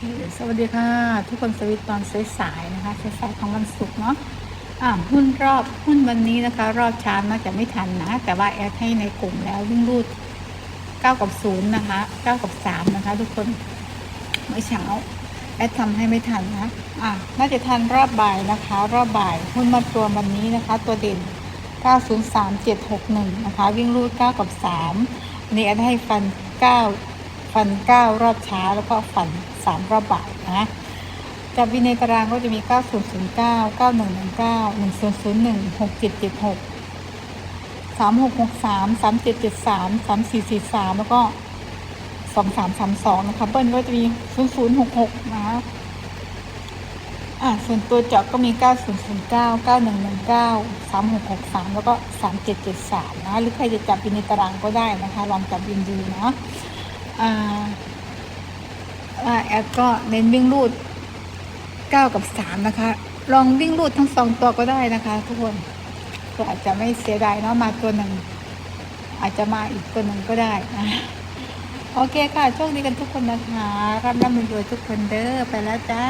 คสวัสดีค่ะ ทุกคนสวิตตอนสายๆนะคะสายๆของวันศุกร์เนาะอ่าหุ้นรอบหุ้นวันนี้นะคะ รอบช้าน่าจะไม่ทันนะ แต่ว่าแอดให้ในกลุ่มแล้ววิ่งรูด9กับ0นะคะ9กับ3นะคะ ทุกคนเมื่อเช้าแอดทำให้ไม่ทันนะอ่าน่าจะทันรอบบ่ายนะคะ รอบบ่ายหุ้นมาตัววันนี้นะคะ ตัวเด่น 903761 นะคะ วิ่งรูด 9 กับ3นี่แอดให้ฟัน 9 ฟัน9รอบเช้าแล้วก็ฟัน3รอบบ่ายนะจับวินัยตารางก็จะมี 9009 9119 1001 6776 3663 3773 3443 แล้วก็ 2332 นะคะ เบิ้ลก็จะมี 0066 นะคะอ่าส่วนตัวเจาะก็มี 9009 9119 3663 แล้วก็ 3773 นะ หรือใครจะจับวินในตารางก็ได้นะคะ ลองจับวินดูเนาะ แอดก็เน้นวิ่งรูด 9 กับ 3 นะคะ ลองวิ่งรูดทั้งสองตัวก็ได้นะคะ ทุกคนก็อาจจะไม่เสียดายเนาะมาตัวหนึ่ง อาจจะมาอีกตัวหนึ่งก็ได้นะโอเคค่ะโชคดีกันทุกคนนะคะรับน้ำมันรวยทุกคนเด้อไปแล้วจ้า